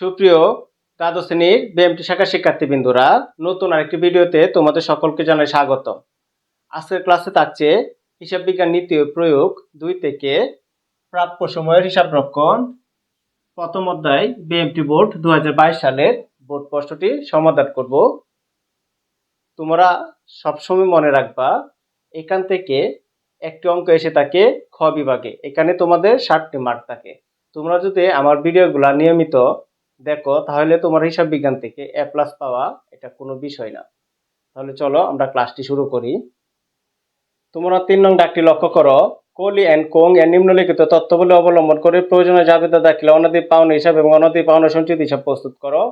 সুপ্রিয় দ্বাদশ শ্রেণির বিএমটি শাখা শিক্ষার্থীবৃন্দুরা, নতুন আরেকটি ভিডিওতে তোমাদের সকলকে জানাই স্বাগত আজকের ক্লাসে থাকছে হিসাব বিজ্ঞান নীতি প্রয়োগ দুই থেকে প্রাপ্য সময়ের হিসাব রক্ষণ, প্রথম অধ্যায় বিএমটি বোর্ড দু হাজার বাইশ সালের বোর্ড প্রশ্নটি সমাধান করব। তোমরা সবসময় মনে রাখবা, এখান থেকে একটি অঙ্ক এসে থাকে খ বিভাগে, এখানে তোমাদের ষাটটি মার্ক থাকে। তোমরা যদি আমার ভিডিওগুলা নিয়মিত দেখো, তাহলে তোমার হিসাব বিজ্ঞান থেকে এ প্লাস পাওয়া এটা কোনো বিষয় না। তাহলে চলো আমরা ক্লাসটি শুরু করি। তোমরা তিন নং ডাকটি লক্ষ্য করো। কোলি অ্যান্ড কোং এর নিম্নলিখিত তথ্যগুলি অবলম্বন করে প্রয়োজনীয় জাবেদা দাখিলে অনদী পাওনা হিসাব এবং অনদী পাওনা সঞ্চিত হিসাব প্রস্তুত করো।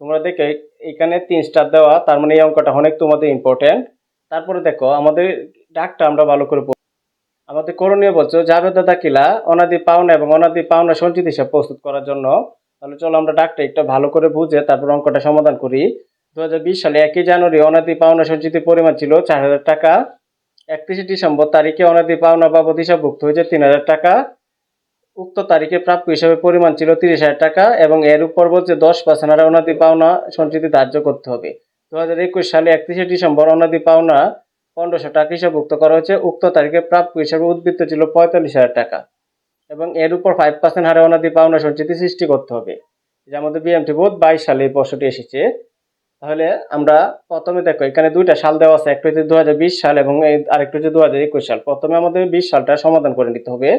তোমরা দেখে এখানে তিন স্টার দেওয়া, তার মানে এই অঙ্কটা অনেক তোমাদের ইম্পর্টেন্ট তারপরে দেখো, আমাদের ডাকটা আমরা ভালো করে আমাদের করণীয় বলছো, জাবেদা দাখিলা অনাদি পাওনা এবং অনাদি পাওনা সঞ্চিত হিসাব প্রস্তুত করার জন্য তাহলে চলো আমরা ডাকটা একটু ভালো করে বুঝে তারপর অঙ্কটা সমাধান করি। দু হাজার বিশ সালে একই জানুয়ারি অনাদি পাওনা সঞ্চিতির পরিমাণ ছিল চার হাজার টাকা। একত্রিশে ডিসেম্বর তারিখে অনাদি পাওনা বাবদ হিসাবভুক্ত হয়েছে তিন হাজার টাকা। উক্ত তারিখে প্রাপ্য হিসাবে পরিমাণ ছিল তিরিশ হাজার টাকা এবং এর উপর বলছে দশ পার্সেন্ট হারে অনাদি পাওনা সঞ্চিতি ধার্য করতে হবে। দু হাজার একুশ সালে একত্রিশে ডিসেম্বর অনাদি পাওনা পনেরোশো টাকা হিসাবভুক্ত করা হয়েছে। উক্ত তারিখে প্রাপ্য হিসাবে উদ্বৃত্ত ছিল পঁয়তাল্লিশ হাজার টাকা। এবং এর উপর ফাইভ পার্সেন্ট হারে অনাদি পাওনা সঞ্চিতি সৃষ্টি করতে হবে। যে আমাদের বিএমটি বোধ বাইশ সালে এই প্রশ্নটি এসেছে। তাহলে আমরা প্রথমে দেখো, এখানে দুইটা সাল দেওয়া আছে, একটা হচ্ছে দু হাজার বিশ সাল এবং আরেকটা হচ্ছে দু হাজার একুশ সাল। প্রথমে আমাদের বিশ সালটা সমাধান করে নিতে হবে।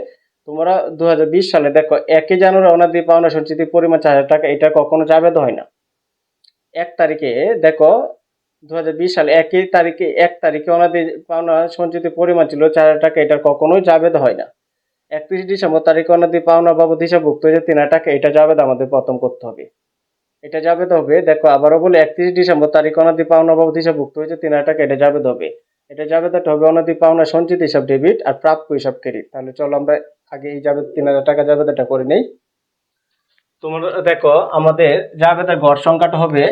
তোমরা দু হাজার বিশ সালে দেখো, একই জানুয়ারি অনাদি পাওনা সঞ্চিতির পরিমাণ চার হাজার টাকা, এটা কখনো জাবেদ হয় না। এক তারিখে দেখো দু হাজার বিশ সালে একই তারিখে, এক তারিখে অনাদি পাওনা সঞ্চিতির পরিমাণ ছিল চার হাজার টাকা, এটা কখনোই জাবেদ হয় না। একত্রিশ ডিসেম্বর তারিখে অনাদি পাওনা বাবদ হিসাবভুক্ত হয়েছে তিন হাজার টাকা। এটা জাবেদ আমাদের প্রথম করতে হবে। এটা জাবেদ হবে, দেখো, আবারও বলে, একত্রিশ ডিসেম্বর তারিখ অনাদি পাওনা বাবদ হিসাবভুক্ত হয়েছে তিন হাজার টাকা। এটা জাবেদ হবে। এটা জাবেদ হবে অনাদি পাওনা সঞ্চিত হিসাব ডেবিট আর প্রাপ্য হিসাব ক্রেডিট। তাহলে চলো আমরা আগে এই যাবে তিন হাজার টাকা যাবে এটা করে নেই। তোমরা দেখো, আমাদের যাবে জাবেদের ঘর সংখ্যাটা হবে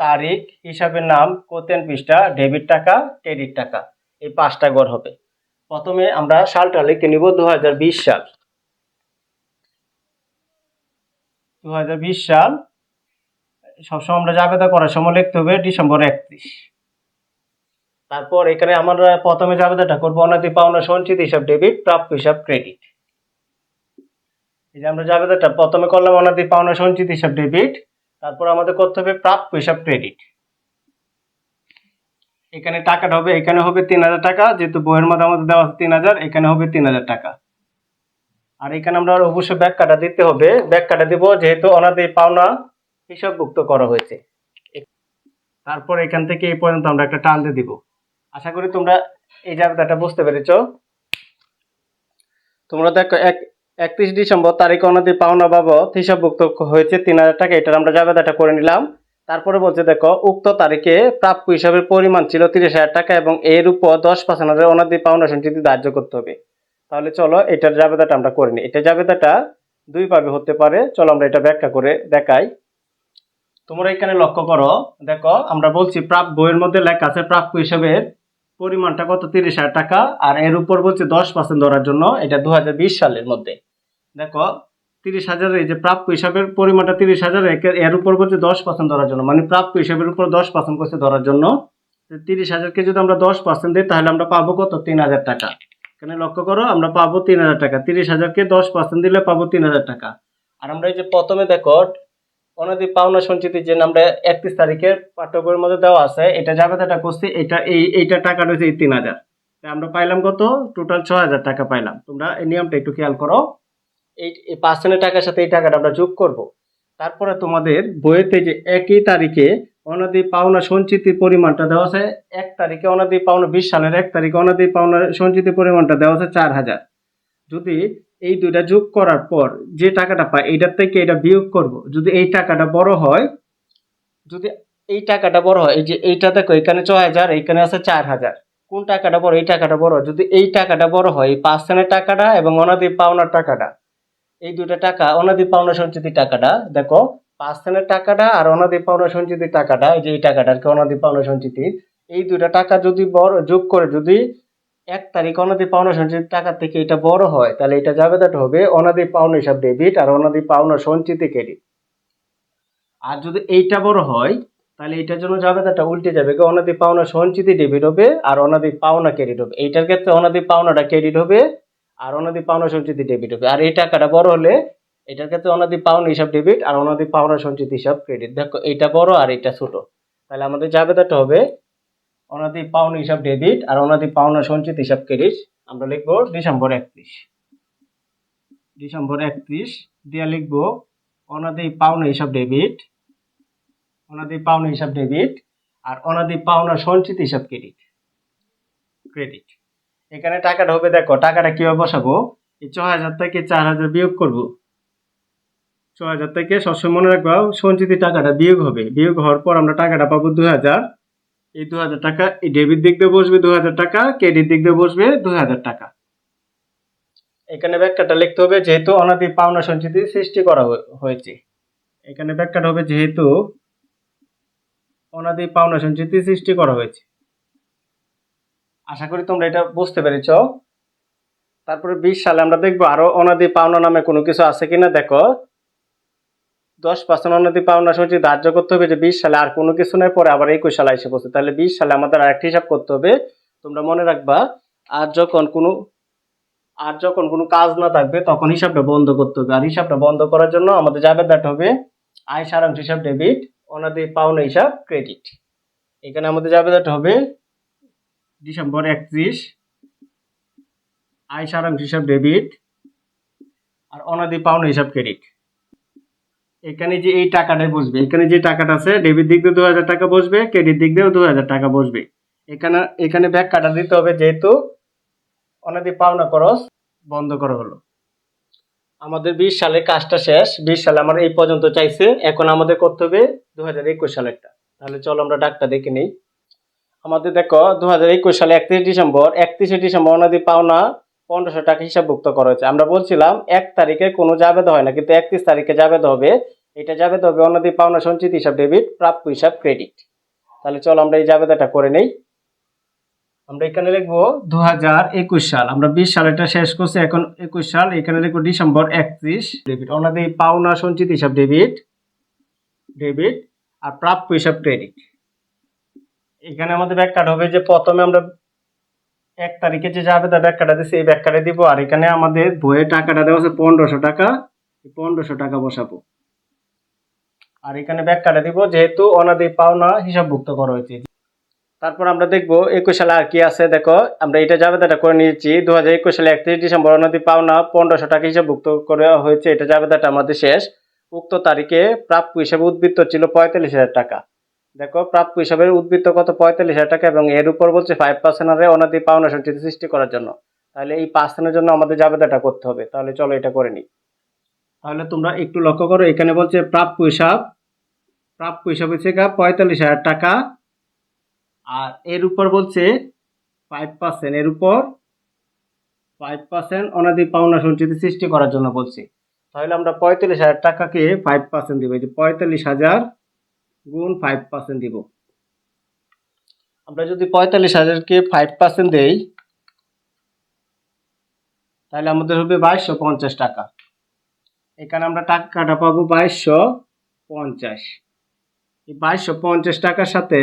তারিখ, হিসাবের নাম, কোতেন পৃষ্ঠা, ডেবিট টাকা, ক্রেডিট টাকা। এই পাঁচটা গড় হবে। প্রথমে আমরা সালটা লিখে নিব দু হাজার বিশ সাল। দু হাজার বিশ সাল, সবসময় আমরা জাবেদা করার সময় লিখতে হবে ডিসেম্বর একত্রিশ। তারপর এখানে আমরা প্রথমে জাবেদাটা করব অনাদি পাওনা সঞ্চিত হিসাব ডেবিট, প্রাপ্য হিসাব ক্রেডিট। এই যে আমরা জাবেদাটা প্রথমে করলাম অনাদি পাওনা সঞ্চিত হিসাব ডেবিট, তারপর আমাদের করতে হবে প্রাপ্য হিসাব ক্রেডিট। এখানে টাকাটা হবে, এখানে হবে তিন হাজার টাকা, যেহেতু বইয়ের মধ্যে আমাদের দেওয়া আছে তিন হাজার, এখানে হবে তিন হাজার টাকা। আর এখানে আমরা অবশ্যই ব্যাখ্যাটা দিতে হবে। ব্যাখ্যাটা দিব যেহেতু অনাদি পাওনা হিসাবভুক্ত করা হয়েছে। তারপর এখান থেকে এই পর্যন্ত আমরা একটা টান দিয়ে দিব। আশা করি তোমরা এই জায়গাটা বুঝতে পেরেছ। তোমরা দেখো, এক, একত্রিশ ডিসেম্বর তারিখ অনাদি পাওনা বাবদ হিসাবভুক্ত হয়েছে তিন হাজার টাকা। এটার আমরা জাবেদাটা করে নিলাম। তারপরে বলছে, দেখো, উক্ত তারিখে প্রাপ্য হিসাবের পরিমাণ ছিল তিরিশ হাজার টাকা এবং এর উপর দশ পার্সেন্ট হাজার অনাদি সঞ্চিতি ধার্য করতে হবে। তাহলে চলো, এটার জাবেদাটা আমরা করে নিই। এটা জাবেদাটা দুই ভাবে হতে পারে। চলো আমরা এটা ব্যাখ্যা করে দেখাই। তোমরা এখানে লক্ষ্য করো, দেখো, আমরা বলছি প্রাপ্য বইয়ের মধ্যে লেখা আছে প্রাপ্য হিসাবের পরিমাণটা কত? তিরিশ হাজার টাকা। আর এর উপর বলছে দশ পার্সেন্ট ধরার জন্য, এটা দু হাজার বিশ সালের মধ্যে। দেখো তিরিশ হাজার এই যে প্রাপ্য হিসাবের পরিমাণটা তিরিশ হাজার এর উপর বলছে দশ পার্সেন্ট ধরার জন্য। মানে প্রাপ্য হিসাবের উপর দশ পার্সেন্ট করছে ধরার জন্য। তিরিশ হাজারকে যদি আমরা দশ পার্সেন্ট দিই, তাহলে আমরা পাবো কত? তিন হাজার টাকা। এখানে লক্ষ্য করো, আমরা পাবো তিন হাজার টাকা। তিরিশ হাজারকে দশ পার্সেন্ট দিলে পাবো তিন হাজার টাকা। আর আমরা এই যে প্রথমে দেখো অনাদি পাওনা সঞ্চিতি যে আমরা একত্রিশ তারিখের পাঠ্য বইয়ের মধ্যে দেওয়া আছে, এটা জাবেদাটা করছি, এটা এই, এইটা টাকা রয়েছে এই তিন হাজার। আমরা পাইলাম কত? টোটাল ছ হাজার টাকা পাইলাম। তোমরা এই নিয়মটা একটু খেয়াল করো। এই পার্সেন্টের টাকার সাথে এই টাকাটা আমরা যোগ করব। তারপরে তোমাদের বইয়েতে যে একই তারিখে অনাদি পাওনা সঞ্চিতির পরিমাণটা দেওয়া আছে, এক তারিখে অনাদি পাওনা বিশ সালের এক তারিখে অনাদি পাওনা সঞ্চিতির পরিমাণটা দেওয়া আছে চার হাজার। যদি এই দুইটা যোগ করার পর যে টাকাটা পাই, এইটার থেকে এটা বিয়োগ করব। যদি এই টাকাটা বড় হয়, যদি এই টাকাটা বড় হয়, এই যে এইটা দেখো, এখানে ছয় হাজার, এখানে আছে চার হাজার। কোন টাকাটা বড়, এই টাকাটা বড় যদি এই টাকাটা বড় হয়, এই পার্সেন্টের টাকাটা এবং অনাদি পাওনার টাকাটা এই দুইটা টাকা অনাদি পাওনা সঞ্চিতির টাকাটা, দেখো পার্সেন্টের টাকাটা আর অনাদি পাওনা সঞ্চিতির টাকাটা, এই যে এই টাকাটা আর কি, অনাদি পাওনা সঞ্চিতির এই দুইটা টাকা যদি বড়, যোগ করে যদি এক তারিখ অনাদি পাওনা সঞ্চিতির টাকা থেকে এটা বড় হয়, তাহলে এটা জাবেদাটা হবে অনাদি পাওনা হিসাব ডেবিট আর অনাদি পাওনা সঞ্চিতি ক্রেডিট। আর যদি এইটা বড় হয়, তাহলে এইটার জন্য জাবেদাটা উল্টে যাবে অনাদি পাওনা সঞ্চিতি ডেবিট হবে আর অনাদি পাওনা ক্রেডিট হবে। এইটার ক্ষেত্রে অনাদি পাওনাটা ক্রেডিট হবে আর অনাদি পাওনা সঞ্চিতি ডেবিট হবে আর এই টাকাটা বড় হলে এটার ক্ষেত্রে অনাদি পাওনা হিসাব ডেবিট আর অনাদি পাওনা সঞ্চিত হিসাব ক্রেডিট দেখো এইটা বড় আর এটা ছোট। তাহলে আমাদের জাবেদাটা হবে অনাদি পাওনা হিসাব ডেবিট আর অনাদি পাওনা সঞ্চিত হিসাব ক্রেডিট আমরা লিখব ডিসেম্বর একত্রিশ। ডিসেম্বর একত্রিশ দিয়ে লিখব অনাদি পাওনা হিসাব ডেবিট অনাদি পাওনা হিসাব ডেবিট আর অনাদি পাওনা সঞ্চিত হিসাব ক্রেডিট ক্রেডিট এখানে টাকাটা হবে দেখো, টাকাটা কীভাবে বসাবো? এই ছ হাজার থেকে চার হাজার বিয়োগ করব। ছ হাজার থেকে সবসময় মনে রাখব, সঞ্চিত টাকাটা বিয়োগ হবে। বিয়োগ হওয়ার পর আমরা টাকাটা পাবো দু হাজার। এই দু হাজার টাকা এই ডেবিট দিক দিয়ে বসবে দু হাজার টাকা, ক্রেডিট দিক দিয়ে বসবে দু হাজার টাকা। এখানে ব্যাখ্যাটা লিখতে হবে, যেহেতু অনাদি পাওনা সঞ্চিতি সৃষ্টি করা হয়ে- হয়েছে। এখানে ব্যাখ্যাটা হবে, যেহেতু অনাদি পাওনা সঞ্চিতি সৃষ্টি করা হয়েছে। আশা করি তোমরা এটা বুঝতে পেরেছ। তারপরে বিশ সালে আমরা দেখব আরও অনাদি পাওনা নামে কোনো কিছু আছে কিনা, দেখো। দশ পার্সেন্ট অনাদি পাওনা সঞ্চিত ধার্য করতে হবে যে বিশ সালে আর কোনো কিছু নয় পরে আবার একুশ সালে এসে পড়ছে। তাহলে বিশ সালে আমাদের আরেকটি হিসাব করতে হবে, তোমরা মনে রাখবা, আর যখন কোনো, আর যখন কোনো কাজ না থাকবে, তখন হিসাবটা বন্ধ করতে হবে। আর হিসাবটা বন্ধ করার জন্য আমাদের যাবে দ্যাট হবে আয় সারাংশ হিসাব ডেবিট অনাদি পাওনা হিসাব ক্রেডিট এখানে আমাদের যাবে দ্যাট হবে ডিসেম্বর একত্রিশ আয় সারাংশ হিসাব ডেবিট আর অনাদি পাওনা হিসাব ক্রেডিট। এখানে যে এই টাকাটাই বসবে, এখানে যে টাকাটা আছে, ডেবিট দিক দিয়ে দু হাজার টাকা বসবে, ক্রেডিট দিক দিয়েও দু হাজার টাকা বসবে। এখানে এখানে ব্যাগ কাটা দিতে হবে যেহেতু অনাদি পাওনা খরচ বন্ধ করা হলো। আমাদের বিশ সালে কাজটা শেষ, বিশ সালে আমার এই পর্যন্ত চাইছে, এখন আমাদের করতে হবে দু হাজার একুশ সালেরটা। তাহলে চলো আমরা ডাকটা দেখে নিই। আমাদের দেখো দু হাজার একুশ সালে একত্রিশ ডিসেম্বর, একত্রিশে ডিসেম্বর অনাদি পাওনা পনেরোশো টাকা হিসাবভুক্ত করা হয়েছে। আমরা বলছিলাম, এক তারিখে কোনো জাবেদ হয় না, কিন্তু একত্রিশ তারিখে জাবেদ হবে। এটা জাবেদ হবে অনাদি পাওনা সঞ্চিত হিসাব ডেবিট, প্রাপ্য হিসাব ক্রেডিট। তাহলে চলো আমরা এই জাবেদাটা করে নেই। আমরা এখানে লিখব দু হাজার একুশ সাল। আমরা বিশ সাল এটা শেষ করছি, এখন একুশ সাল, এখানে লিখব ডিসেম্বর একত্রিশ ডেবিট। অনাদি পাওনা সঞ্চিত হিসাব ডেবিট ডেবিট, আর প্রাপ্য হিসাব ক্রেডিট। এখানে আমাদের ব্যাখ্যাটা হবে যে প্রথমে আমরা এক তারিখে যে যাবে তার ব্যাখ্যাটা দিচ্ছে এই ব্যাখ্যাটা দিব। আর এখানে আমাদের বইয়ের টাকাটা দেওয়া আছে পনেরোশো টাকা। পনেরোশো টাকা বসাবো। আর এখানে ব্যাখ্যাটা দিব, যেহেতু অনাদি পাওনা হিসাবভুক্ত করা হয়েছে। তারপর আমরা দেখব একুশ সালে আর কি আছে। দেখো, আমরা এটা জাবেদাটা করে নিয়েছি। দু হাজার একুশ সালে একত্রিশ ডিসেম্বর অনাদি পাওনা পনেরোশো টাকা হিসাবভুক্ত করা হয়েছে। এটা জাবেদাটা আমাদের শেষ। উক্ত তারিখে প্রাপ্য হিসাবে উদ্বৃত্ত ছিল পঁয়তাল্লিশ হাজার টাকা। দেখো, প্রাপ্য হিসাবে উদ্বৃত্ত কত? পঁয়তাল্লিশ হাজার টাকা এবং এর উপর বলছে ফাইভ পার্সেন্ট হারে অনাদি পাওনা সঞ্চিত সৃষ্টি করার জন্য। তাহলে এই পার্সেন্টের জন্য আমাদের জাবেদাটা করতে হবে, তাহলে চলো এটা করে নিই। তাহলে তোমরা একটু লক্ষ্য করো, এখানে বলছে প্রাপ্য হিসাব। প্রাপ্য হিসাব হচ্ছে পঁয়তাল্লিশ হাজার টাকা। আর এর উপর বলছে ফাইভ পার্সেন্ট এর উপর ফাইভ পার্সেন্ট অনাদি পাওনা সঞ্চিত সৃষ্টি করার জন্য বলছি। তাহলে আমরা পঁয়তাল্লিশ হাজার টাকাকে ফাইভ পার্সেন্ট দিব, এই যে পঁয়তাল্লিশ হাজার গুণ ফাইভ পার্সেন্ট দিব। আমরা যদি পঁয়তাল্লিশ হাজারকে ফাইভ পার্সেন্ট দেই, তাহলে আমাদের হবে বাইশশো পঞ্চাশ টাকা। এখানে আমরা টাকাটা পাবো বাইশশো পঞ্চাশ। এই বাইশশো পঞ্চাশ টাকার সাথে,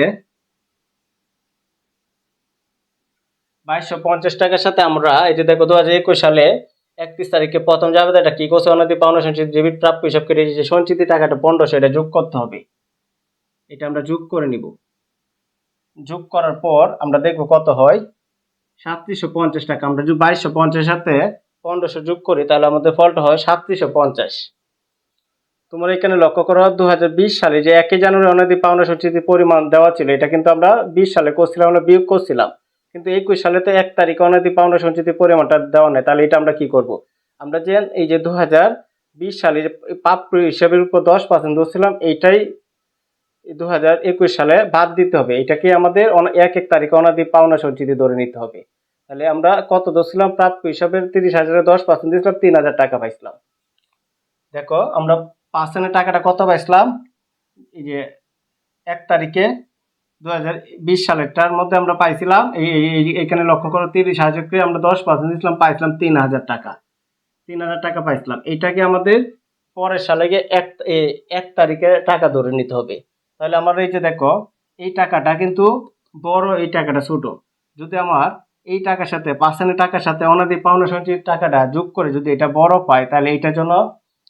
বাইশশো পঞ্চাশ টাকার সাথে আমরা, এই যে দেখো দু হাজার একুশ সালে একত্রিশ তারিখে প্রথম যাবে এটা কি করছে? অনাদি পাওনা সঞ্চিত ডেবিট প্রাপ্য হিসাব কেটে যে সঞ্চিত টাকাটা পনেরোশো এটা যোগ করতে হবে। এটা আমরা যোগ করে নিব। যোগ করার পর আমরা দেখব কত হয়? সাতত্রিশশো পঞ্চাশ টাকা। আমরা যদি বাইশশো পঞ্চাশ সাথে পনেরোশো যোগ করি, তাহলে আমাদের ফলটা হয় সাতত্রিশশো পঞ্চাশ। তোমরা এখানে লক্ষ্য করো দু হাজার বিশ সালে যে একই জানুয়ারি অনাদি পাওনা সঞ্চিতির পরিমাণ দেওয়া ছিল, এটা কিন্তু আমরা বিশ সালে করছিলাম, আমরা বিয়োগ করছিলাম। কিন্তু একুশ সালে তো এক তারিখে অনাদি পাওনা সঞ্চিতির পরিমাণটা দেওয়া নেই, তাহলে এটা আমরা কি করব? আমরা যে এই যে দু হাজার বিশ সালে প্রাপ্য হিসাবের উপর দশ পার্সেন্ট ধরছিলাম, এইটাই দু হাজার একুশ সালে বাদ দিতে হবে। এটাকে আমাদের এক এক তারিখে অনাদি পাওনা সঞ্চিতি ধরে নিতে হবে। তাহলে আমরা কত ধরছিলাম? প্রাপ্য হিসাবে তিরিশ হাজারে দশ পার্সেন্ট দিয়েছিলাম তিন হাজার টাকা পাইছিলাম। দেখো, আমরা পার্সেন্টের টাকাটা কত পাইছিলাম? এই যে এক তারিখে দু হাজার বিশ সালেরটার মধ্যে আমরা পাইছিলাম, এই এখানে লক্ষ্য করো, তিরিশ হাজারকে আমরা দশ পার্সেন্ট দিয়েছিলাম, পাইছিলাম তিন হাজার টাকা। তিন হাজার টাকা পাইছিলাম। এটাকে আমাদের পরের সালে গিয়ে এক এক তারিখে টাকা ধরে নিতে হবে। তাহলে আমার এই যে দেখো, এই টাকাটা কিন্তু বড় এই টাকাটা, ছোট। যদি আমার এই টাকার সাথে পার্সেন্টের টাকার সাথে অনাদি পাওনা সঞ্চিত টাকাটা যোগ করে যদি এটা বড় পায় তাহলে এইটার জন্য,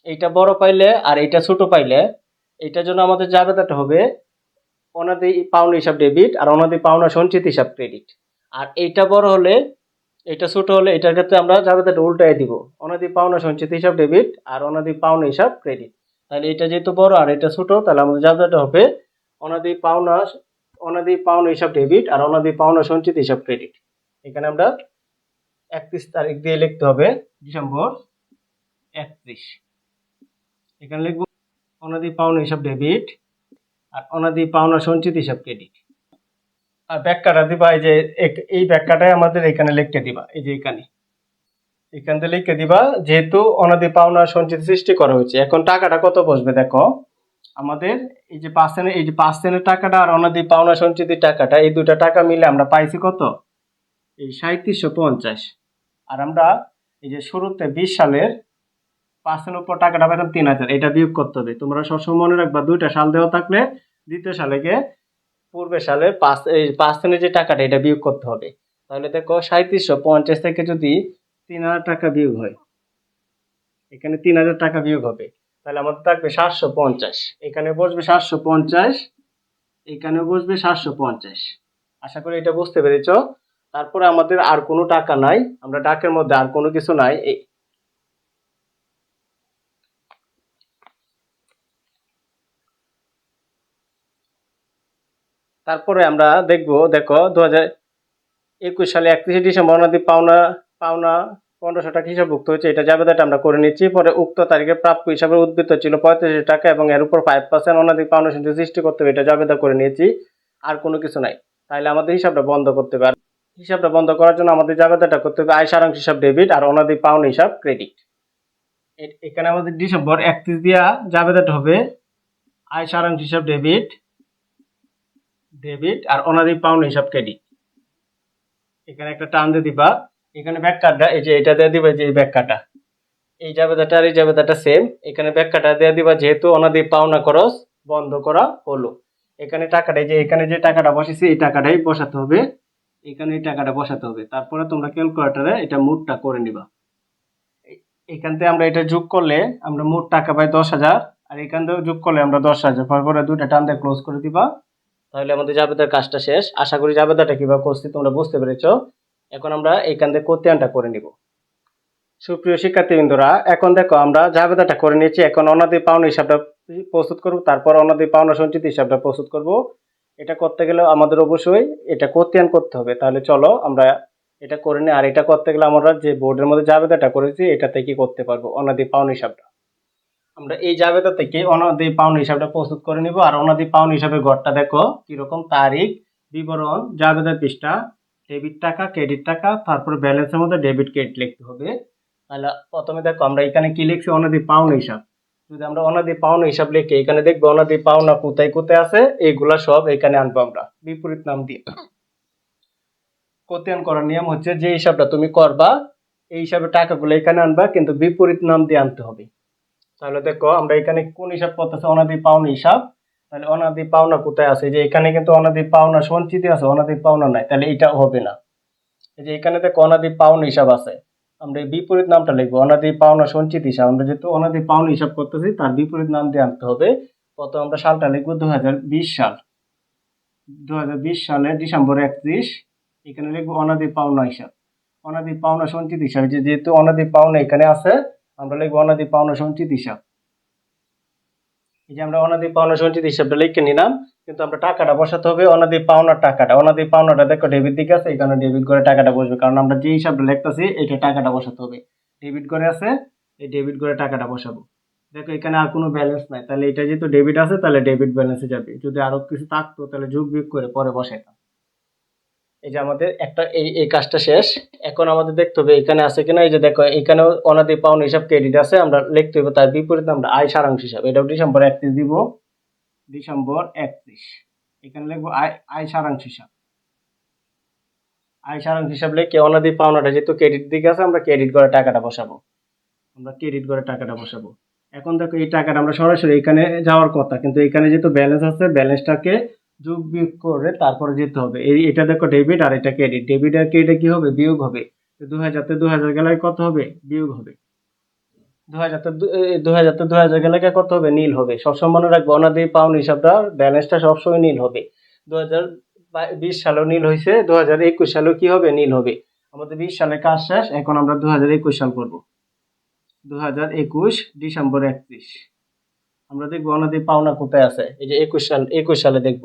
এইটা বড় পাইলে আর এইটা ছোট পাইলে, এইটার জন্য আমাদের জাবেদাটা হবে অনাদি পাওনা হিসাব ডেবিট আর অনাদি পাওনা সঞ্চিত হিসাব ক্রেডিট আর এইটা বড় হলে এটা ছোট হলে এটার ক্ষেত্রে আমরা জাবেদাটা উল্টাই দিব। অনাদি পাওনা সঞ্চিত হিসাব ডেবিট আর অনাদি পাওনা হিসাব ক্রেডিট তাহলে এটা যেহেতু বড় আর এটা ছোট, তাহলে আমাদের জাবেদাটা হবে অনাদি পাওনা অনাদি পাওনা হিসাব ডেবিট আর অনাদি পাওনা সঞ্চিত হিসাব ক্রেডিট এখানে আমরা একত্রিশ তারিখ দিয়ে লিখতে হবে, ডিসেম্বর একত্রিশ। এখানে লিখব অনাদি পাওনা হিসাব ডেবিট আর অনাদি পাওনা সঞ্চিত হিসাব ক্রেডিট আর ব্যাখ্যাটা দিবা, এই যে এই ব্যাখ্যাটাই আমাদের এখানে লিখতে দিবা, এই যে এখানে। এখান থেকে লিখে দিবা, যেহেতু অনাদি পাওনা সঞ্চিত সৃষ্টি করা হয়েছে। এখন টাকাটা কত বসবে দেখো? আমাদের এই যে পার্সেন্ট এই যে পার্সেন্টের টাকাটা আর অনাদি পাওনা সঞ্চিত টাকাটা, এই দুটা টাকা মিলে আমরা পাইছি কত? এই সাঁত্রিশশো পঞ্চাশ। আর আমরা এই যে শুরুতে বিশ সালের পার্সেন্ট উপর টাকাটা পেতাম তিন হাজার। এটা বিয়োগ করতে হবে। তোমরা সবসময় মনে রাখবা, দুইটা সাল দেওয়া থাকলে দ্বিতীয় সালে গিয়ে পূর্বের সালের পাঁচ এই পার্সেন্টের যে টাকাটা, এটা বিয়োগ করতে হবে। তাহলে দেখো সাঁত্রিশশো পঞ্চাশ থেকে যদি তিন হাজার টাকা বিয়োগ হয়। এখানে তিন হাজার টাকা বিয়োগ হবে। তাহলে আমাদের থাকবে সাতশো পঞ্চাশ। এখানে বসবে সাতশো পঞ্চাশ। এখানে বসবে সাতশো পঞ্চাশ। আশা করি এটা বুঝতে পেরেছ। তারপরে আমাদের আর কোনো টাকা নাই। আমরা ডাকের মধ্যে আর কোনো কিছু নাই। তারপরে আমরা দেখব, দেখো দু হাজার একুশ সালে একত্রিশে ডিসেম্বর নদী পাওনা পাওনা পনেরোশো টাকা হিসাবভুক্ত হয়েছে। এটা জাবেদাটা আমরা করে নিচ্ছি। পরে উক্ত তারিখে প্রাপ্য হিসাবে উদ্বৃত্ত ছিল পঁয়ত্রিশ টাকা এবং এর উপর ফাইভ পার্সেন্ট অনাদি পাওনা সঞ্চয় সৃষ্টি করতে হবে। এটা জাবেদা করে নিয়েছি। আর কোনো কিছু নাই। তাহলে আমাদের হিসাবটা বন্ধ করতে হবে। আর হিসাবটা বন্ধ করার জন্য আমাদের জাবেদাটা করতে হবে আয় সারাংশ হিসাব ডেবিট আর অনাদি পাওনা হিসাব ক্রেডিট এখানে আমাদের ডিসেম্বর একত্রিশ দিয়া জাবেদাটা হবে আয় সারাংশ হিসাব ডেবিট ডেবিট আর অনাদি পাওনা হিসাব ক্রেডিট এখানে একটা টান দিয়ে দিবা। এখানে ব্যাখ্যাটা, এই যে এটা দিয়ে দিবা যে এই ব্যাখ্যাটা। এই জাবেদাটা আর এই জাবেদাটা সেম এখানে ব্যাখ্যাটা দিয়ে দিবা যেহেতু অনাদি পাওনা খরচ, বন্ধ করা হলো। এখানে টাকাটা যে এখানে যে টাকাটা বসেছে, এই টাকাটাই বসাতে হবে। এখানে এই টাকাটা বসাতে হবে। তারপরে তোমরা ক্যালকুলেটারে এটা মোটটা করে নিবা। এখান থেকে আমরা এটা যোগ করলে আমরা মোট টাকা পাই দশ হাজার, আর এখান থেকে যোগ করলে আমরা দশ হাজার। পরে দুইটা টান দিয়ে ক্লোজ করে দিবা। তাহলে আমাদের জাবেদার কাজটা শেষ। আশা করি জাবেদাটা কীভাবে করছি তোমরা বুঝতে পেরেছ। এখন আমরা এখান থেকে কোতিয়ানটা করে নিব। সুপ্রিয় শিক্ষার্থীবৃন্দরা, এখন দেখো আমরা জাবেদাটা করে নিয়েছি। এখন অনাদি পাওনা হিসাবটা প্রস্তুত করব, তারপর অনাদি পাওনা সঞ্চিত হিসাবটা প্রস্তুত করব। এটা করতে গেলে আমাদের অবশ্যই এটা কোতিয়ান করতে হবে। তাহলে চলো আমরা এটা করে নিই। আর এটা করতে গেলে আমরা যে বোর্ডের মধ্যে জাবেদাটা করেছি এটা থেকে করতে পারব? অনাদি পাওনা হিসাবটা। আমরা এই জাবেদা থেকে অনাদি পাওনা হিসাবটা প্রস্তুত করে নিব। আর অনাদি পাওনা হিসাবে ঘরটা দেখো কীরকম, তারিখ, বিবরণ, জাবেদার পৃষ্ঠা। ডেবিট টাকা ক্রেডিট টাকা, তারপরে ব্যালেন্সের মধ্যে ডেবিট ক্রেডিট লিখতে হবে। তাহলে প্রথমে দেখো আমরা এখানে কি লিখছি? অনাদি পাওনা হিসাব। যদি আমরা অনাদি পাওনা হিসাব লিখি, এখানে দেখব অনাদি পাওনা কোথায় কোথায় আছে? এইগুলা সব এখানে আনব আমরা। বিপরীত নাম দিয়ে। কোতিয়ান করার নিয়ম হচ্ছে যে হিসাবটা তুমি করবা, এই হিসাবে টাকাগুলো এখানে আনবা, কিন্তু বিপরীত নাম দিয়ে আনতে হবে। তাহলে দেখো আমরা এখানে কোন হিসাব করতেছি? অনাদি পাওনা হিসাব। তাহলে অনাদি পাওনা কোথায় আছে যে এখানে কিন্তু অনাদি পাওনা সঞ্চিত আছে অনাদি পাওনা নাই তাহলে এটা হবে না এই যে এখানে দেখো অনাদি পাওনা হিসাব আছে আমরা এই বিপরীত নামটা লিখব অনাদি পাওনা সঞ্চিত হিসাব আমরা যেহেতু অনাদি পাওনা হিসাব করতেছি তার বিপরীত নাম দিয়ে আনতে হবে প্রথম আমরা সালটা লিখব দু হাজার বিশ সাল দু সালের ডিসেম্বর একত্রিশ এখানে লিখব অনাদি পাওনা হিসাব অনাদি পাওনা সঞ্চিত হিসাব যেহেতু অনাদি পাওনা এখানে আছে আমরা লিখব অনাদি পাওনা সঞ্চিত হিসাব এই যে আমরা অনাদি পাওনা সঞ্চিত হিসাবটা লিখে নিলাম, কিন্তু আমরা টাকাটা বসাতে হবে অনাদি পাওনার টাকাটা। অনাদি পাওনাটা দেখো ডেবিট দিকে আছে এখানে ডেবিট করে টাকাটা বসবে, কারণ আমরা যে হিসাবটা লিখতেছি, এটা টাকাটা বসাতে হবে। ডেবিট করে আছে, এই ডেবিট করে টাকাটা বসাবো। দেখো এখানে আর কোনো ব্যালেন্স নাই, তাহলে এটা যেহেতু ডেবিট আছে, তাহলে ডেবিট ব্যালেন্সে যাবে। যদি আরও কিছু থাকতো, তাহলে যোগ বিয়োগ করে পরে বসাইতাম। এই যে আমাদের একটা এই এই কাজটা শেষ। এখন আমাদের দেখতে হবে এখানে আছে কিনা, এই যে দেখো, এখানে অনাদি পাউন্ড হিসাব ক্রেডিট আছে, আমরা লিখতে হবে তার বিপরীতে আমরা আয় সারাংশ হিসাব। এটাও ডিসেম্বর একত্রিশ দিব, ডিসেম্বর একত্রিশ। এখানে লিখব আয় আয় সারাংশ হিসাব। আয় সারাংশ হিসাব লিখে অনাদি পাওনাটা যেহেতু ক্রেডিট দিকে আছে, আমরা ক্রেডিট করে টাকাটা বসাবো। আমরা ক্রেডিট করে টাকাটা বসাবো। এখন দেখো এই টাকাটা আমরা সরাসরি এখানে যাওয়ার কথা, কিন্তু এখানে যেহেতু ব্যালেন্স আছে ব্যালেন্সটাকে যোগ বিয়োগ করে তারপরে যেতে হবে। এই এটা দেখো ডেবিট আর এটা ক্রেডিট ডেবিট আর ক্রেডিট কি হবে? বিয়োগ হবে। দু হাজারতে দু হাজার গেলে কত হবে? বিয়োগ হবে। দু হাজারতে দু হাজারতে দু হাজার গেলে কত হবে? নীল হবে। সবসময় মনে রাখব, অনাদি পাউন্ড হিসাবটা ব্যালেন্সটা সবসময় নীল হবে। দু হাজার বিশ সালেও নীল হয়েছে দু হাজার একুশ সালেও কি হবে? নীল হবে। আমাদের বিশ সালে কাজ শেষ, এখন আমরা দু হাজার একুশ সাল করব। দু হাজার একুশ, ডিসেম্বর একত্রিশ। আমরা দেখব অনাদি পাওনা কোথায় আছে। এই যে একুশ সাল একুশ সালে দেখব।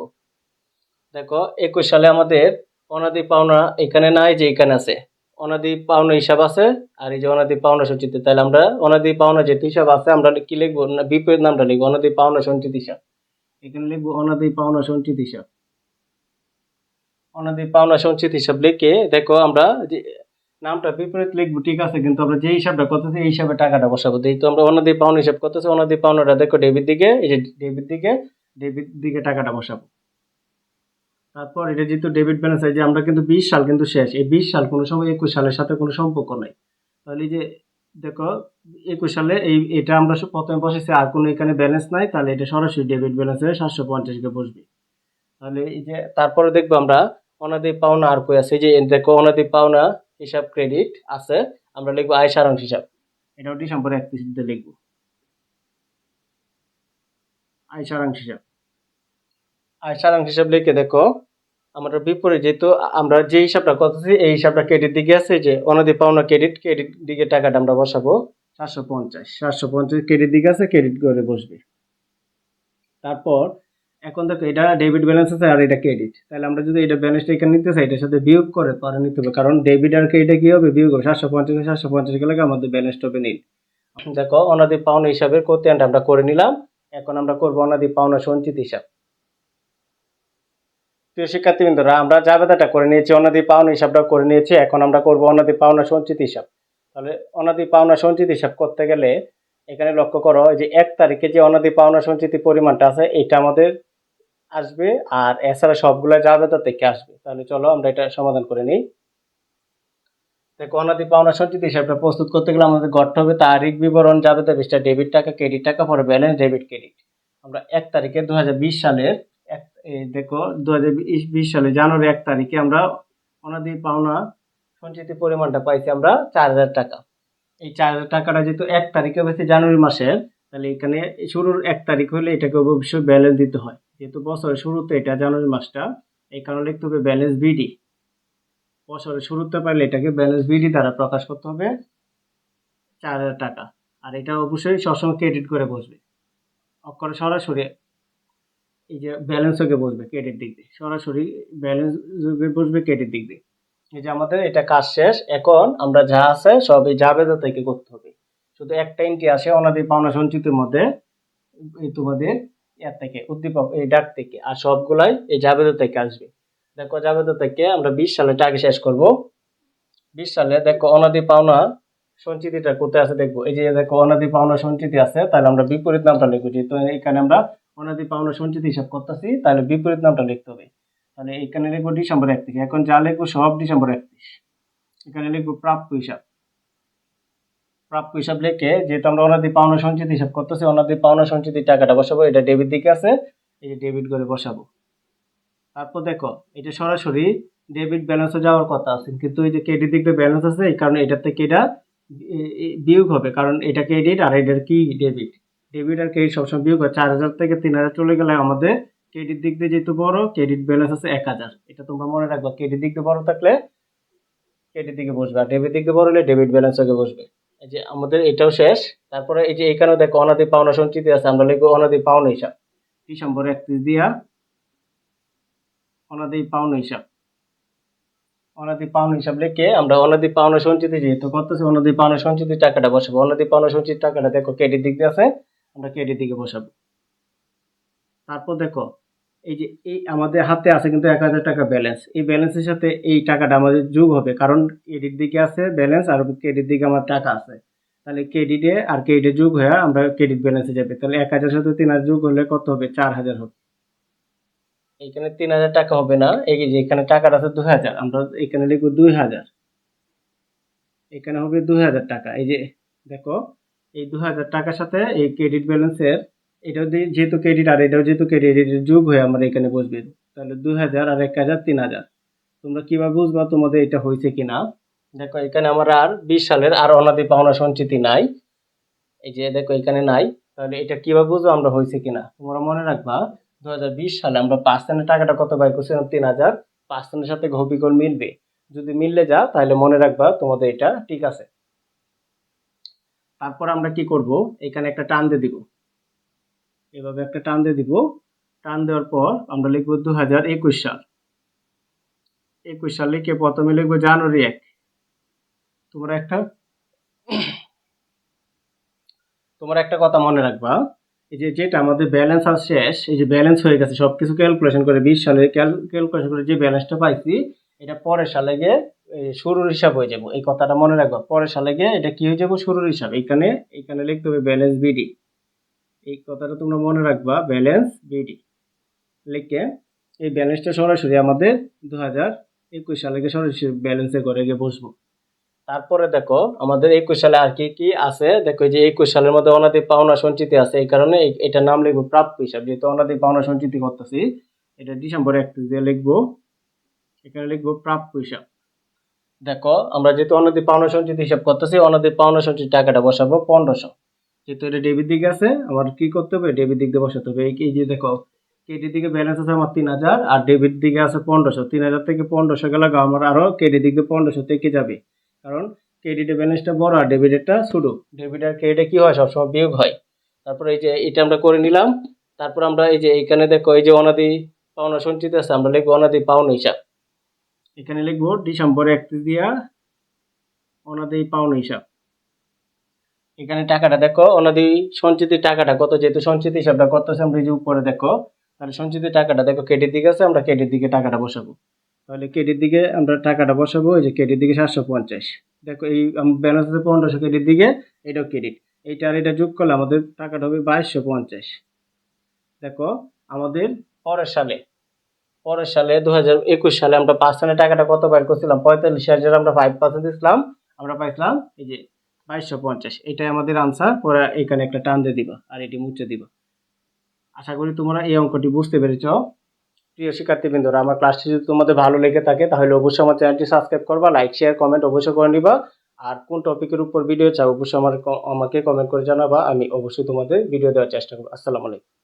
দেখো, একুশ সালে আমাদের অনাদি পাওনা এখানে নাই যে এখানে আছে। অনাদি পাওনা হিসাব আছে, আর এই যে অনাদি পাওনা সঞ্চিত, তাহলে আমরা অনাদি পাওনা যেহেতু হিসাব আছে, আমরা কি লিখব? না, বিপরীত নামটা লিখব, অনাদি পাওনা সঞ্চিত হিসাব। এখানে লিখব অনাদি পাওনা সঞ্চিত হিসাব। অনাদি পাওনা সঞ্চিত হিসাব লিখে, দেখো, আমরা যে নামটা বিপরীত লিখব, ঠিক আছে, কিন্তু আমরা যে হিসাবটা করতেছি, এই হিসাবে টাকাটা বসাবো। যেহেতু আমরা অনাদি পাওনা হিসাব করতেছি, অনাদি পাওনাটা দেখো, ডেবিট দিকে, এই যে ডেবিট দিকে ডেবিট দিকে টাকাটা বসাবো। তারপর এটা যেহেতু ডেবিট ব্যালেন্স আছে, যে আমরা কিন্তু বিশ সাল কিন্তু শেষ। এই বিশ সাল কোনো সময় একুশ সালের সাথে কোনো সম্পর্ক নাই। তাহলে যে, দেখো, একুশ সালে এই, এটা আমরা প্রথমে বসেছি, আর কোনো এখানে ব্যালেন্স নাই, তাহলে এটা সরাসরি ডেবিট ব্যালেন্স হয়ে সাতশো পঞ্চাশকে বসবে। তাহলে এই যে, তারপরে দেখব আমরা, অনাদি পাওনা আর কই আছে? যে দেখো, অনাদি পাওনা হিসাব ক্রেডিট আছে, আমরা লিখব আয় সারাংশ হিসাব। এটাও ডিসেম্বর একত্রিশ লিখব। আয় সারাংশ হিসাব। আয় সারাংশ হিসাব লিখে দেখো আমরা বিপরীত যেহেতু আমরা যে হিসাবটা করতেছি এই হিসাবটা ক্রেডিট দিকে আছে যে অনদি পাওনা ক্রেডিট ক্রেডিট দিকে টাকাটা আমরা বসাবো। সাতশো পঞ্চাশ সাতশো পঞ্চাশ ক্রেডিট দিকে আছে ক্রেডিট করে বসবে। তারপর এখন দেখো এটা ডেবিট ব্যালেন্স আছে আর এটা ক্রেডিট তাহলে আমরা যদি এটা ব্যালেন্সটা এখানে নিতে চাই এটার সাথে বিয়োগ করে পরে নিতে হবে কারণ ডেবিট আর ক্রেডিটে কি হবে? বিয়োগ হবে। সাতশো পঞ্চাশ সাতশো পঞ্চাশ গেলে আমাদের ব্যালেন্সটা হবে নীল দেখো অনাদি পাওনা হিসাবের কোতিয়ানটা আমরা করে নিলাম এখন আমরা করব অনাদি পাওনা সঞ্চিত হিসাব। প্রিয় শিক্ষার্থীবৃন্দরা আমরা জাবেদাটা করে নিয়েছি, অনাদি পাওনা হিসাবটা করে নিয়েছি, এখন আমরা করব অনাদি পাওনা সঞ্চিত হিসাব। তাহলে অনাদি পাওনা সঞ্চিত হিসাব করতে গেলে এখানে লক্ষ্য করো যে এক তারিখে যে অনাদি পাওনা সঞ্চিতি পরিমাণটা আছে, এটা আমাদের আসবে, আর এছাড়া সবগুলো জাবেদা থেকে আসবে। তাহলে চলো আমরা এটা সমাধান করে নিই। দেখো, অনাদি পাওনা সঞ্চিত হিসাবটা প্রস্তুত করতে গেলে আমাদের গড়তে হবে তারিখ বিবরণ জাবেদা বিশটা ডেবিট টাকা ক্রেডিট টাকা, পরে ব্যালেন্স ডেবিট ক্রেডিট আমরা এক তারিখে দু হাজার বিশ সালের এক দেখো দু হাজার বিশ সালে জানুয়ারি এক তারিখে আমরা অনাদি পাওনা সঞ্চিত পরিমাণটা পাইছি আমরা চার হাজার টাকা। এই চার হাজার টাকাটা যেহেতু এক তারিখে হয়েছে জানুয়ারি মাসের, তাহলে এখানে শুরুর এক তারিখ হলে এটাকে অবশ্যই ব্যালেন্স দিতে হয়। যেহেতু বছরের শুরুতে এটা জানুয়ারি মাসটা, এই কারণে লিখতে হবে ব্যালেন্স বিডি বছরের শুরুতে পারলে এটাকে ব্যালেন্স বিডি দ্বারা প্রকাশ করতে হবে চার হাজার টাকা। আর এটা অবশ্যই সবসময় ক্রেডিট করে বসবে। অক্ষরে সরাসরি এই যে ব্যালেন্স হয়ে বসবে ক্রেডিট দিক দিয়ে। সরাসরি ব্যালেন্স যোগে বসবে ক্রেডিট দিক দিয়ে। এই যে আমাদের এটা কাজ শেষ, এখন আমরা যা আছে সব এই জাবেদা থেকে করতে হবে। শুধু একটা এন্ট্রি আসে, অনাদি পাওনা সঞ্চিতের মধ্যে তোমাদের ইয়ার থেকে, উদ্দীপক, এই ডাক থেকে, আর সবগুলাই এই জাবেদা থেকে আসবে। দেখো, জাবেদা থেকে আমরা বিশ সালে টাকা শেষ করব। বিশ সালে দেখো, অনাদি পাওনা সঞ্চিতিটা কোথায় আছে দেখব। এই যে দেখো, অনাদি পাওনা সঞ্চিতি আছে, তাহলে আমরা বিপরীত নামটা লিখব। যেহেতু এখানে আমরা অনাদি পাওনা সঞ্চিত হিসাব করতেছি, তাহলে বিপরীত নামটা লিখতে হবে। তাহলে এখানে লিখব ডিসেম্বর একত্রিশ, এখন যা লিখব সব ডিসেম্বর একত্রিশ। এখানে লিখব প্রাপ্য হিসাব। প্রাপ্য হিসাব লিখে যেহেতু আমরা অনাদি পাওনা সঞ্চিত হিসাব করতেছি অনাদি পাওনা সঞ্চিতির টাকাটা বসাবো, এটা ডেবিট দিকে আছে, এই যে ডেবিট করে বসাবো। তারপর দেখো, এটা সরাসরি ডেবিট ব্যালেন্সে যাওয়ার কথা আছে, কিন্তু এই যে ক্রেডিট দিকে ব্যালেন্স আছে, এই কারণে এটার থেকে এটা বিয়োগ হবে, কারণ এটা ক্রেডিট আর এটার কি ডেবিট? ডেবিট আর ক্রেডিট সবসময় বিয়োগ হয়। চার হাজার থেকে তিন হাজার চলে গেলে আমাদের ক্রেডিট দিক দিয়ে যেহেতু বড় ক্রেডিট ব্যালেন্স আছে এক হাজার। এটা তোমরা মনে রাখবা ক্রেডিট দিক দিয়ে বড় থাকলে ক্রেডিট দিকে বসবে। আর ডেবিট দিকে বড় হলে ডেবিট ব্যালেন্স আগে বসবে। এই যে আমাদের এটাও শেষ। তারপরে এই যে এখানেও দেখো অনাদি পাওনা সঞ্চিতি আছে, আমরা লিখব অনাদি পাওনা হিসাব। ডিসেম্বর একত্রিশ দিয়া অনাদি পাওনা হিসাব। অনাদি পাওনা হিসাব লিখে আমরা অনাদি পাওনা সঞ্চিতি যেহেতু করতেছি, অনাদি পাওনা সঞ্চিতি টাকাটা বসাবো। অনাদি পাওনা সঞ্চিত টাকাটা দেখো ক্রেডিট দিক দিয়ে আছে। আমরা ক্রেডিট দিকে বসাবো? তারপর দেখো, এই যে এই আমাদের হাতে আছে কিন্তু এক হাজার টাকা ব্যালেন্স এই ব্যালেন্সের সাথে এই টাকাটা আমাদের যোগ হবে, কারণ ক্রেডিট দিকে আছে ব্যালেন্স আর ক্রেডিট দিকে আমার টাকা আছে। তাহলে ক্রেডিটে আর ক্রেডিটে যোগ হয়ে আমরা ক্রেডিট ব্যালেন্সে যাবে। তাহলে এক হাজার সাথে তিন হাজার যোগ হলে কত হবে? চার হাজার হবে। এখানে তিন হাজার টাকা হবে না, এই যে এখানে টাকাটা আছে দুই হাজার, আমরা এখানে লিখব দুই হাজার। এখানে হবে দুই হাজার টাকা। এই যে দেখো এই দু হাজার টাকার সাথে এই ক্রেডিট ব্যালেন্সের এটাও যেহেতু ক্রেডিট আর এটাও যেহেতু ক্রেডিট যোগ হয়ে আমরা এখানে বসবে, তাহলে দুই হাজার আর এক হাজার তিন হাজার। তোমরা কীভাবে বুঝবা তোমাদের এটা হয়েছে কিনা? দেখো, এখানে আমার আর বিশ সালের আর অনাদি পাওনা সঞ্চিতি নাই। এই যে দেখো, এখানে নাই। তাহলে এটা কীভাবে বুঝব আমরা হয়েছে কিনা? তোমরা মনে রাখবা, দু হাজার বিশ সালে আমরা পার্সেন্টের টাকাটা কত বাইর করছিলাম? তিন হাজার। পার্সেন্টের সাথে ঘবিকল মিলবে। যদি মিললে যা তাহলে মনে রাখবা তোমাদের এটা ঠিক আছে। তারপর আমরা কি করব? এখানে একটা টান দিয়ে দিব। এভাবে একটা টান দিয়ে দিব। টান দেওয়ার পর আমরা লিখব দু হাজার একুশ সাল। একুশ সাল লিখে প্রথমে লিখব জানুয়ারি এক। তোমরা একটা তোমার একটা কথা মনে রাখবা। এই যে যেটা আমাদের ব্যালেন্স আর শেষ, এই যে ব্যালেন্স হয়ে গেছে, সবকিছু ক্যালকুলেশন করে বিশ সালে ক্যালকুলেশন করে যে ব্যালেন্সটা পাইছি, এটা পরের সালে গিয়ে শুরুর হিসাব হয়ে যাব। এই কথাটা মনে রাখবা, পরের সালে গিয়ে এটা কি হয়ে যাব শুরুর হিসাব? এখানে এখানে লিখতে হবে ব্যালেন্স বিডি এই কথাটা তোমরা মনে রাখবা ব্যালেন্স বিডি লিখে এই ব্যালেন্সটা সরাসরি আমাদের দু হাজার একুশ সালে গিয়ে সরাসরি ব্যালেন্সে করে গিয়ে বসবো। তারপরে দেখো, আমাদের একুশ সালে আর কি কি আছে? দেখো যে একুশ সালের মধ্যে অনাদি পাওনা সঞ্চিতি আছে, এই কারণে এটা নাম লিখব প্রাপ্য হিসাব। যেহেতু অনাদি পাওনা সঞ্চিতি করতেছি, এটা ডিসেম্বর একত্রিশ দিয়ে লিখব। এখানে লিখব প্রাপ্য হিসাব। দেখো, আমরা যেহেতু অনাদি পাওনা সঞ্চিত হিসাব করতেছি অনাদি পাওনা সঞ্চিত টাকাটা বসাবো পনেরোশো। যেহেতু এটা ডেবিট দিকে আছে, আমার কি করতে হবে? ডেবিট দিক দিয়ে বসাতে হবে। এই যে দেখো ক্রেডিট দিকে ব্যালেন্স আছে আমার তিন হাজার, আর ডেবিট দিকে আছে পনেরোশো। তিন হাজার থেকে পনেরোশো গেলে আমার আরও আরও ক্রেডিট দিকে পনেরোশো থেকে যাবে। কারণ ক্রেডিটের ব্যালেন্সটা বড় আর ডেবিটেরটা ছোটো। ডেবিট আর ক্রেডিটে কী হয়? সবসময় বিয়োগ হয়। তারপরে এই যে এটা আমরা করে নিলাম। তারপর আমরা এই যে এইখানে দেখো, এই যে অনাদি পাওনা সঞ্চিত আছে, আমরা লিখব অনাদি পাওনা হিসাব। এখানে লিখব, ডিসেম্বর একত্রিশ দিয়া অনাদি পাওনা হিসাব। এখানে টাকাটা দেখো, অনাদি সঞ্চিত টাকাটা কত? যেহেতু সঞ্চিত হিসাবটা কত আছে আমরা যে উপরে দেখো, তাহলে সঞ্চিত টাকাটা দেখো ক্রেডিট দিকে আছে, আমরা ক্রেডিট দিকে টাকাটা বসাবো। তাহলে ক্রেডিট দিকে আমরা টাকাটা বসাবো, এই যে ক্রেডিট দিকে সাতশো পঞ্চাশ। দেখো, এই ব্যালেন্স আছে পনেরোশো ক্রেডিট দিকে, এটাও ক্রেডিট এইটা আর এটা যোগ করলে আমাদের টাকাটা হবে বাইশশো পঞ্চাশ। দেখো, আমাদের পরের সালে পরের সালে দু হাজার একুশ সালে আমরা পার্সেন্টের টাকাটা কত বাইর করছিলাম? পঁয়তাল্লিশ হাজার আমরা ফাইভ পার্সেন্ট দিচ্ছিলাম আমরা পাইছিলাম এই যে বাইশশো পঞ্চাশ। এটাই আমাদের আনসার পরে এখানে একটা টান দিয়ে দিবা আর এটি মুছে দিবা। আশা করি তোমরা এই অঙ্কটি বুঝতে পেরেছ। প্রিয় শিক্ষার্থীবৃন্দরা, আমার ক্লাসটি যদি তোমাদের ভালো লেগে থাকে, তাহলে অবশ্যই আমার চ্যানেলটি সাবস্ক্রাইব করবা লাইক শেয়ার কমেন্ট অবশ্যই করে নিবা। আর কোন টপিকের উপর ভিডিও চাও, অবশ্যই আমার আমাকে কমেন্ট করে জানাবা। আমি অবশ্যই তোমাদের ভিডিও দেওয়ার চেষ্টা করব। আসসালামু আলাইকুম।